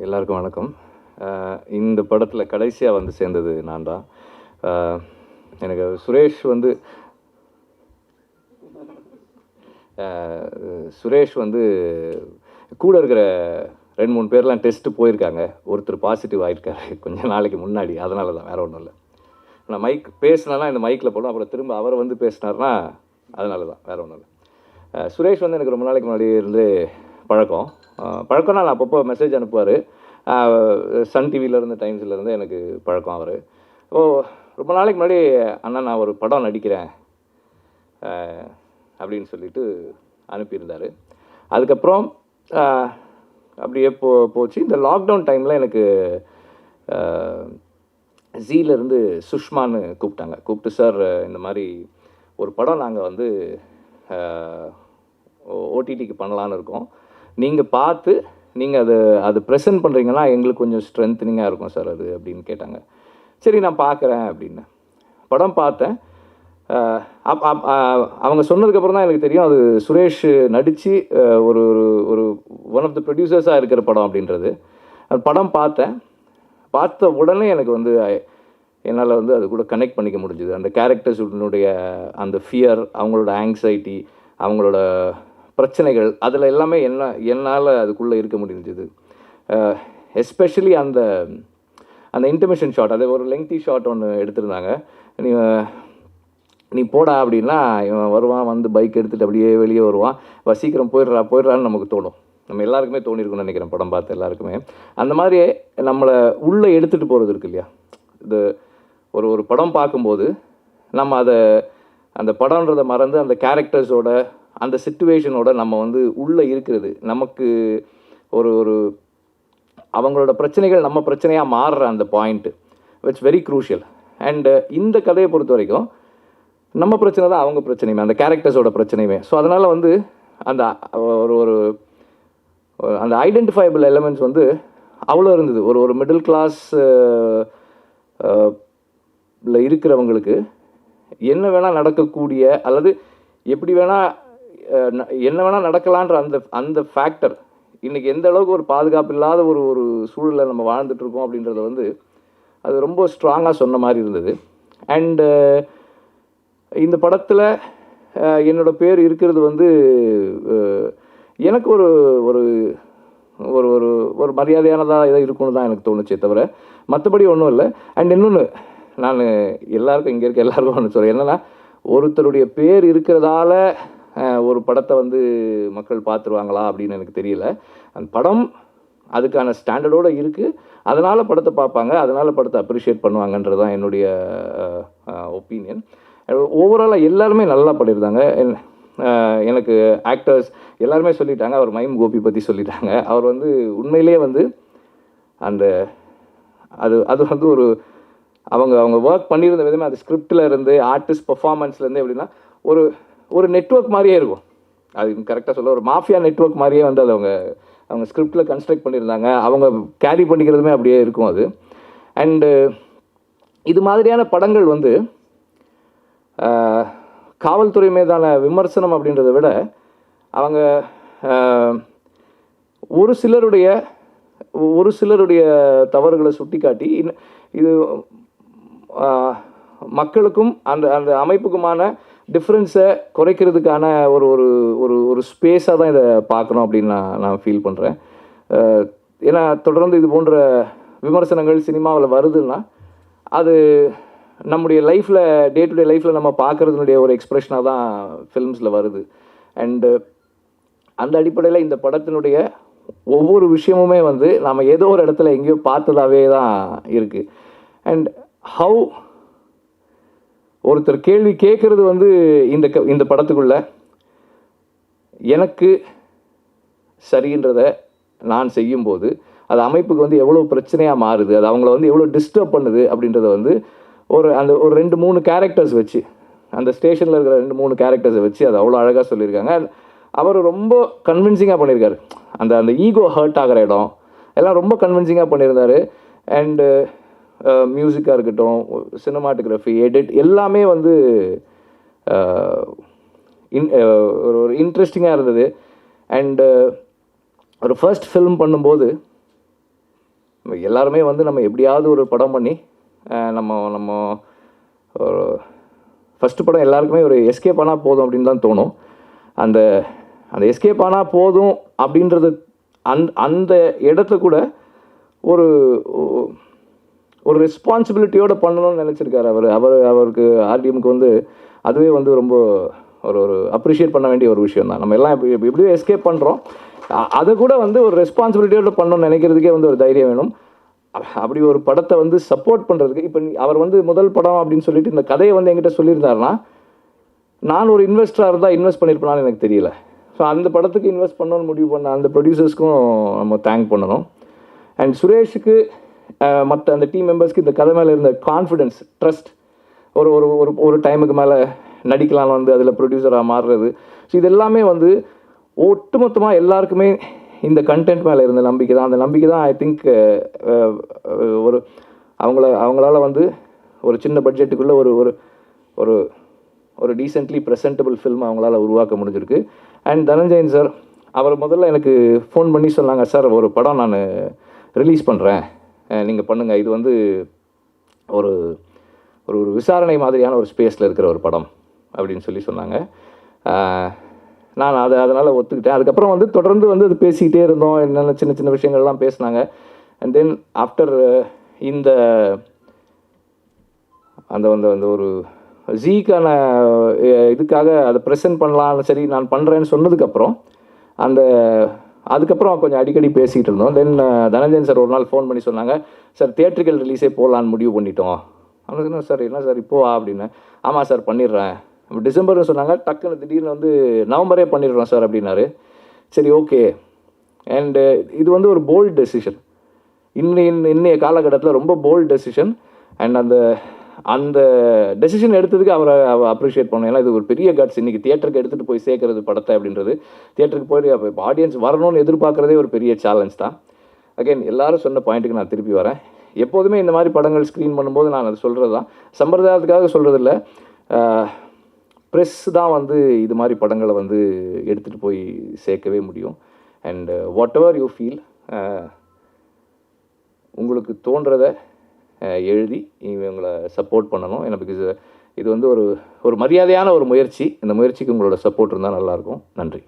எல்லாருக்கும் வணக்கம். இந்த படத்தில் கடைசியாக வந்து சேர்ந்தது நான் தான் எனக்கு சுரேஷ் வந்து சுரேஷ் வந்து கூட இருக்கிற ரெண்டு மூணு பேர்லாம் டெஸ்ட்டு போயிருக்காங்க. ஒருத்தர் பாசிட்டிவ் ஆகிருக்காரு கொஞ்சம் நாளைக்கு முன்னாடி. அதனால தான் வேறு ஒன்றும் இல்லை. நான் மைக் பேசினா இந்த மைக்கில் போடும் அப்புறம் திரும்ப அவர் வந்து பேசினார்னா அதனால தான் வேறு ஒன்றும் இல்லை. சுரேஷ் வந்து எனக்கு ரொம்ப நாளைக்கு முன்னாடி இருந்து பழக்கம். பழக்கம் பழக்கம்னா நான் அப்பப்போ மெசேஜ் அனுப்புவார். சன் டிவியிலேருந்து டைம்ஸ்லேருந்து எனக்கு பழக்கம் அவர். ஓ ரொம்ப நாளைக்கு முன்னாடி அண்ணா நான் ஒரு படம் நடிக்கிறேன். அப்படின்னு சொல்லிட்டு அனுப்பியிருந்தார். அதுக்கப்புறம் அப்படியே போ போச்சு. இந்த லாக்டவுன் டைமில் எனக்கு ஜீலேருந்து சுஷ்மான்னு கூப்பிட்டாங்க. கூப்பிட்டு சார் இந்த மாதிரி ஒரு படம் நாங்கள் வந்து ஓடிடிக்கு பண்ணலான்னு இருக்கோம். நீங்கள் பார்த்து நீங்கள் அது அது ப்ரெசென்ட் பண்ணுறீங்கன்னா எங்களுக்கு கொஞ்சம் ஸ்ட்ரென்த்னிங்காக இருக்கும் சார் அது அப்படின்னு கேட்டாங்க. சரி நான் பார்க்குறேன் அப்படின்னு. படம் பார்த்தேன். அப் அப் அவங்க சொன்னதுக்கப்புறம் தான் எனக்கு தெரியும் அது சுரேஷ் நடித்து ஒரு ஒரு ஒரு ஒன் ஆஃப் த ப்ரொடியூசர்ஸாக இருக்கிற படம் அப்படின்றது. அது படம் பார்த்தேன். பார்த்த உடனே எனக்கு வந்து என்னால் வந்து அது கூட கனெக்ட் பண்ணிக்க முடிஞ்சுது. அந்த கேரக்டர்ஸுடைய அந்த ஃபியர் அவங்களோட ஆங்ஸைட்டி அவங்களோட பிரச்சனைகள் அதில் எல்லாமே என்ன என்னால் அதுக்குள்ளே இருக்க முடிஞ்சது. எஸ்பெஷலி அந்த அந்த இன்டர்மிஷன் ஷாட் அது ஒரு லெங்க்தி ஷாட் ஒன்று எடுத்திருந்தாங்க. நீ நீ போடா அப்படின்னா இவன் வருவான் வந்து பைக் எடுத்துகிட்டு அப்படியே வெளியே வருவான். வா சீக்கிரம் போயிடுறா போயிடுறான்னு நமக்கு தோணும். நம்ம எல்லாருக்குமே தோணியிருக்கும்னு நினைக்கிறேன் படம் பார்த்து எல்லாருக்குமே. அந்த மாதிரி நம்மளை உள்ளே எடுத்துகிட்டு போகிறது இருக்கு இல்லையா? இது ஒரு ஒரு படம் பார்க்கும்போது நம்ம அதை அந்த படம்ன்றதை மறந்து அந்த கேரக்டர்ஸோட அந்த சுச்சுவேஷனோட நம்ம வந்து உள்ளே இருக்கிறது. நமக்கு ஒரு ஒரு அவங்களோட பிரச்சனைகள் நம்ம பிரச்சனையாக மாறுற அந்த point it's very crucial and இந்த கதையை பொறுத்த வரைக்கும் நம்ம பிரச்சனை தான் அவங்க பிரச்சனையுமே அந்த கேரக்டர்ஸோட பிரச்சனையுமே. ஸோ அதனால் வந்து அந்த ஒரு ஒரு அந்த ஐடென்டிஃபைபிள் எலமெண்ட்ஸ் வந்து அவ்வளோ இருந்தது. ஒரு ஒரு மிடில் கிளாஸ் இருக்கிறவங்களுக்கு என்ன வேணால் நடக்கக்கூடிய அல்லது எப்படி வேணால் என்ன வேணால் நடக்கலான்ற அந்த அந்த ஃபேக்டர் இன்றைக்கி எந்த அளவுக்கு ஒரு பாதுகாப்பு இல்லாத ஒரு ஒரு சூழலில் நம்ம வாழ்ந்துட்டுருக்கோம் அப்படின்றத வந்து அது ரொம்ப ஸ்ட்ராங்காக சொன்ன மாதிரி இருந்தது. அண்டு இந்த படத்தில் என்னோடய பேர் இருக்கிறது வந்து எனக்கு ஒரு ஒரு ஒரு ஒரு ஒரு மரியாதையானதாக இதாக இருக்கும்னு தான் எனக்கு தோணுச்சே தவிர மற்றபடி ஒன்றும் இல்லை. அண்ட் இன்னொன்று நான் எல்லாருக்கும் இங்கே இருக்க எல்லாருக்கும் ஒன்று சொல்கிறேன் என்னென்னா ஒருத்தருடைய பேர் இருக்கிறதால ஒரு படத்தை வந்து மக்கள் பார்த்துருவாங்களா அப்படின்னு எனக்கு தெரியல. அந்த படம் அதுக்கான ஸ்டாண்டர்டோடு இருக்குது அதனால் படத்தை பார்ப்பாங்க. அதனால் படத்தை அப்ரிஷியேட் பண்ணுவாங்கன்றது தான் என்னுடைய ஒப்பீனியன் ஓவராலாக எல்லாருமே நல்லா பண்ணியிருந்தாங்க. எனக்கு ஆக்டர்ஸ் எல்லாருமே சொல்லிட்டாங்க. அவர் மைம் கோபி பற்றி சொல்லிட்டாங்க. அவர் வந்து உண்மையிலே வந்து அந்த அது அது வந்து ஒரு அவங்க அவங்க ஒர்க் பண்ணியிருந்த விதமே அது ஸ்கிரிப்டில் இருந்து ஆர்டிஸ்ட் பர்ஃபார்மன்ஸ்லேருந்து எப்படின்னா ஒரு ஒரு நெட்ஒர்க் மாதிரியே இருக்கும். அது கரெக்டாக சொல்ல ஒரு மாஃபியா நெட்ஒர்க் மாதிரியே வந்து அது அவங்க அவங்க ஸ்கிரிப்டில் கன்ஸ்ட்ரக்ட் பண்ணியிருந்தாங்க. அவங்க கேரி பண்ணிக்கிறதுமே அப்படியே இருக்கும் அது. அண்டு இது மாதிரியான படங்கள் வந்து காவல்துறை மீதான விமர்சனம் அப்படின்றத விட அவங்க ஒரு சிலருடைய ஒரு சிலருடைய தவறுகளை சுட்டி காட்டி இது மக்களுக்கும் அந்த அந்த அமைப்புக்குமான டிஃப்ரென்ஸை குறைக்கிறதுக்கான ஒரு ஒரு ஒரு ஒரு ஸ்பேஸாக தான் இதை பார்க்கணும் அப்படின்னு நான் நான் ஃபீல் பண்ணுறேன் ஏன்னா தொடர்ந்து இது போன்ற விமர்சனங்கள் சினிமாவில் வருதுன்னா அது நம்முடைய லைஃப்பில் டே டு டே லைஃப்பில் நம்ம பார்க்குறதுனுடைய ஒரு எக்ஸ்ப்ரெஷனாக தான் ஃபில்ம்ஸில் வருது. அண்டு அந்த அடிப்படையில் இந்த படத்தினுடைய ஒவ்வொரு விஷயமுமே வந்து நாம் ஏதோ ஒரு இடத்துல எங்கேயோ பார்த்ததாவே தான் இருக்குது அண்ட் ஹவு ஒருத்தர் கேள்வி கேட்குறது வந்து இந்த க இந்த படத்துக்குள்ள எனக்கு சரின்றத நான் செய்யும்போது அது அமைப்புக்கு வந்து எவ்வளோ பிரச்சனையாக மாறுது அது அவங்கள வந்து எவ்வளோ டிஸ்டர்ப் பண்ணுது அப்படின்றத வந்து ஒரு அந்த ஒரு ரெண்டு மூணு கேரக்டர்ஸ் வச்சு அந்த ஸ்டேஷனில் இருக்கிற ரெண்டு மூணு கேரக்டர்ஸை வச்சு அது அவ்வளோ அழகாக சொல்லியிருக்காங்க. அவர் ரொம்ப கன்வின்சிங்காக பண்ணியிருக்காரு. அந்த அந்த ஈகோ ஹர்ட் ஆகிற இடம் எல்லாம் ரொம்ப கன்வின்சிங்காக பண்ணியிருந்தார். அண்டு மியூசிக்காக இருக்கட்டும் சினிமாட்டோகிராஃபி எடிட் எல்லாமே வந்து இன் ஒரு ஒரு இன்ட்ரெஸ்டிங்காக இருந்தது. அண்டு ஒரு ஃபர்ஸ்ட் ஃபிலிம் பண்ணும்போது நம்ம எல்லாருமே வந்து நம்ம எப்படியாவது ஒரு படம் பண்ணி நம்ம நம்ம ஒரு ஃபஸ்ட்டு படம் எல்லாருக்குமே ஒரு எஸ்கேப் ஆனால் போதும் அப்படின்னு தான் தோணும். அந்த அந்த எஸ்கேப் ஆனால் போதும் அப்படின்றது அந் அந்த இடத்துல கூட ஒரு ஒரு ரெஸ்பான்சிபிலிட்டியோட பண்ணணும்னு நினச்சிருக்காரு அவர். அவர் அவருக்கு ஆர்டிஎம்க்கு வந்து அதுவே வந்து ரொம்ப ஒரு ஒரு அப்ரிஷியேட் பண்ண வேண்டிய ஒரு விஷயம் தான் நம்ம எல்லாம் இப்போ எப்படியோ எஸ்கேப் பண்ணுறோம் அதை கூட வந்து ஒரு ரெஸ்பான்சிபிலிட்டியோட பண்ணணும்னு நினைக்கிறதுக்கே வந்து ஒரு தைரியம் வேணும். அப்படி ஒரு படத்தை வந்து சப்போர்ட் பண்ணுறதுக்கு இப்போ அவர் வந்து முதல் படம் அப்படின்னு சொல்லிட்டு இந்த கதையை வந்து என்கிட்ட சொல்லியிருந்தாருன்னா நான் ஒரு இன்வெஸ்டராக இருந்தால் இன்வெஸ்ட் பண்ணியிருப்பேனான்னு எனக்கு தெரியல. ஸோ அந்த படத்துக்கு இன்வெஸ்ட் பண்ணணும்னு முடிவு பண்ண அந்த ப்ரொடியூசர்ஸ்க்கும் நம்ம தேங்க் பண்ணணும். அண்ட் சுரேஷுக்கு மற்ற அந்த டீம் மெம்பர்ஸ்க்கு இந்த கதை மேலே இருந்த கான்ஃபிடென்ஸ் ட்ரஸ்ட் ஒரு ஒரு ஒரு ஒரு டைமுக்கு மேலே நடிக்கலாம் வந்து அதில் ப்ரொடியூசராக மாறுறது. ஸோ இது எல்லாமே வந்து ஒட்டுமொத்தமாக எல்லாருக்குமே இந்த கண்டென்ட் மேலே இருந்த நம்பிக்கை தான். அந்த நம்பிக்கை தான் ஐ திங்க் ஒரு அவங்கள அவங்களால வந்து ஒரு சின்ன பட்ஜெட்டுக்குள்ளே ஒரு ஒரு ஒரு ஒரு டீசென்ட்லி ப்ரெசென்டபிள் ஃபில்ம் அவங்களால உருவாக்க முடிஞ்சிருக்கு. அண்ட் தனஞ்சயன் சார் அவர் முதல்ல எனக்கு ஃபோன் பண்ணி சொன்னாங்க சார் ஒரு படம் நான் ரிலீஸ் பண்ணுறேன் நீங்கள் பண்ணுங்கள் இது வந்து ஒரு ஒரு ஒரு விசாரணை மாதிரியான ஒரு ஸ்பேஸில் இருக்கிற ஒரு படம் அப்படின்னு சொல்லி சொன்னாங்க. நான் அதை அதனால் ஒத்துக்கிட்டேன். அதுக்கப்புறம் வந்து தொடர்ந்து வந்து அது பேசிக்கிட்டே இருந்தோம். என்னென்ன சின்ன சின்ன விஷயங்கள்லாம் பேசினாங்க. அண்ட் தென் ஆஃப்டர் இந்த அந்த அந்த அந்த ஒரு ஜீக்கான இதுக்காக அதை ப்ரெசென்ட் பண்ணலாம் சரி நான் பண்ணுறேன்னு சொன்னதுக்கப்புறம் அந்த அதுக்கப்புறம் கொஞ்சம் அடிக்கடி பேசிகிட்டு இருந்தோம். தென் தனஞ்சன் சார் ஒரு நாள் ஃபோன் பண்ணி சொன்னாங்க சார் தியேட்ரிக்கல் ரிலீஸே போகலான்னு முடிவு பண்ணிட்டோம். அவனுக்கு என்ன சார் என்ன சார் இப்போவா அப்படின்னு. ஆமாம் சார் பண்ணிடுறேன். அப்போ டிசம்பர்னு சொன்னாங்க டக்குன்னு திடீர்னு வந்து நவம்பரே பண்ணிடுறோம் சார் அப்படின்னாரு. சரி ஓகே அண்டு இது வந்து ஒரு போல்ட் டெசிஷன் இன்னை இன்னைய காலகட்டத்தில் ரொம்ப போல்ட் டெசிஷன் அண்ட் அந்த அந்த டெசிஷன் எடுத்ததுக்கு அவரை அப்ரிஷியேட் பண்ணணும். ஏன்னா இது ஒரு பெரிய கட்ஸ் இன்றைக்கி தியேட்டருக்கு எடுத்துகிட்டு போய் சேர்க்கறது படத்தை அப்படின்றது. தியேட்டருக்கு போய் இப்போ ஆடியன்ஸ் வரணும்னு எதிர்பார்க்குறதே ஒரு பெரிய சேலஞ்ச் தான். அகைன் எல்லாரும் சொன்ன பாயிண்ட்டுக்கு நான் திருப்பி வரேன். எப்போதுமே இந்த மாதிரி படங்கள் ஸ்க்ரீன் பண்ணும்போது நான் அதை சொல்கிறது தான். சம்பிரதாயத்துக்காக சொல்கிறதில்ல ப்ரெஸ் தான் வந்து இது மாதிரி படங்களை வந்து எடுத்துகிட்டு போய் சேர்க்கவே முடியும். And whatever you feel உங்களுக்கு தோன்றதை எழுதி இவங்களை சப்போர்ட் பண்ணணும். ஏன்னா பிகாஸ் இது வந்து ஒரு ஒரு மரியாதையான ஒரு முயற்சி. இந்த முயற்சிக்கு உங்களோட சப்போர்ட் இருந்தால் நல்லாயிருக்கும் நன்றி.